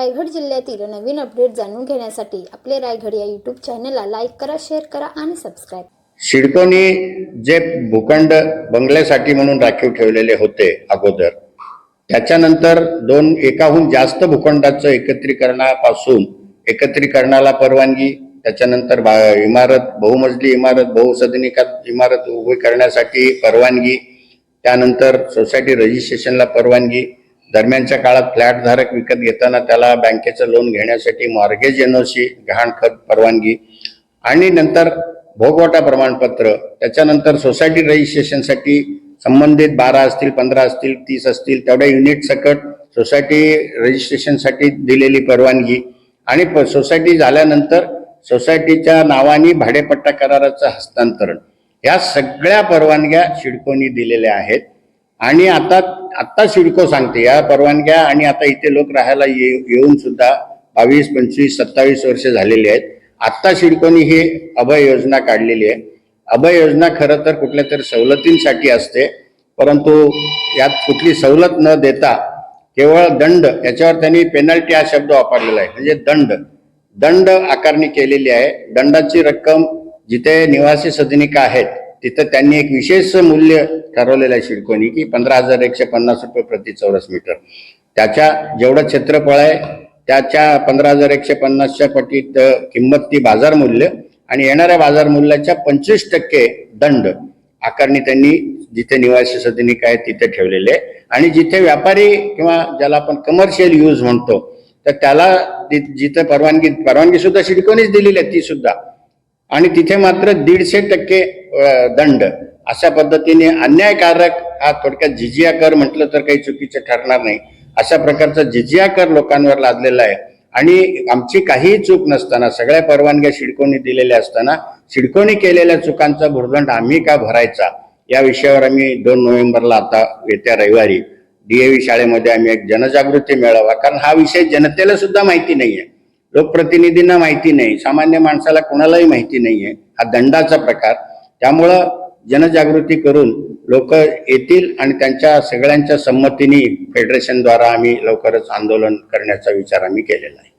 रायगड जिल्ह्यातील नवीन अपडेट जाणून घेण्यासाठी आपले रायगड या यूट्यूब चॅनलला लाईक करा शेअर करा आणि सबस्क्राईब सिडकोनी जे भूखंड बंगल्यासाठी म्हणून राखीव ठेवलेले होते अगोदर त्याच्यानंतर दोन एकाहून जास्त भूखंडाचं एकत्रीकरणापासून एकत्रीकरणाला परवानगी त्याच्यानंतर बा- इमारत बहुमजली इमारत बहुसदनिका इमारत उभी करण्यासाठी परवानगी त्यानंतर सोसायटी रजिस्ट्रेशनला परवानगी दरम्यानच्या काळात फ्लॅटधारक विकत घेताना त्याला बँकेचं लोन घेण्यासाठी मॉर्गेज एनओसी गहाणखत परवानगी आणि नंतर भोगवटा प्रमाणपत्र त्याच्यानंतर सोसायटी रजिस्ट्रेशनसाठी संबंधित बारा असतील पंधरा असतील तीस असतील तेवढ्या युनिट सकट सोसायटी रजिस्ट्रेशनसाठी दिलेली परवानगी आणि प- सोसायटी झाल्यानंतर सोसायटीच्या नावाने भाडेपट्टा कराराचं हस्तांतरण. या सगळ्या परवानग्या शिडकोनी दिलेल्या आहेत. आणि आता आत्ता सिडको सांगते या परवानग्या आणि आता इथे लोक राहायला ये, येऊन सुद्धा बावीस पंचवीस सत्तावीस वर्ष झालेली आहेत. आत्ता सिडकोनी ही अभय योजना काढलेली आहे. अभय योजना खरं तर कुठल्या तरी सवलतींसाठी असते परंतु यात कुठली सवलत न देता केवळ दंड याच्यावर त्यांनी पेनल्टी हा शब्द वापरलेला आहे म्हणजे दंड. दंड आकारणी केलेली आहे. दंडाची रक्कम जिथे निवासी सदनिका आहेत तिथं त्यांनी एक विशेष मूल्य ठरवलेलं आहे शिडकोनी की पंधरा हजार एकशे पन्नास रुपये प्रति चौरस मीटर. त्याच्या जेवढं क्षेत्रफळ आहे त्याच्या पंधरा हजार एकशे पन्नासच्या पटीत किंमत ती बाजार मूल्य आणि येणाऱ्या बाजार मूल्याच्या पंचवीस टक्के दंड आकारणी त्यांनी जिथे निवासी सदनिक आहे तिथे ठेवलेले आहे. आणि जिथे व्यापारी किंवा ज्याला आपण कमर्शियल यूज म्हणतो तर त्याला जिथे परवानगी परवानगी सुद्धा शिडकोनीच दिलेली आहे ती सुद्धा आणि तिथे मात्र दीडशे टक्के दंड. अशा पद्धतीने अन्यायकारक हा थोडक्यात जिजिया कर म्हटलं तर काही चुकीचं ठरणार नाही. अशा प्रकारचा जिजिया कर लोकांवर लादलेला आहे. आणि आमची काहीही चूक नसताना सगळ्या परवानग्या शिडकोनी दिलेल्या असताना शिडकोनी केलेल्या चुकांचा भुर्दंड आम्ही का भरायचा? या विषयावर आम्ही दोन नोव्हेंबरला आता येत्या रविवारी डीएव्ही शाळेमध्ये आम्ही एक जनजागृती मेळावा कारण हा विषय जनतेला सुद्धा माहिती आहे लोकप्रतिनिधींना माहिती नाही सामान्य माणसाला कोणालाही माहिती नाहीये. हा दंडाचा प्रकार. त्यामुळं जनजागृती करून लोक येतील आणि त्यांच्या सगळ्यांच्या संमतीने फेडरेशनद्वारा आम्ही लवकरच आंदोलन करण्याचा विचार आम्ही केलेला आहे.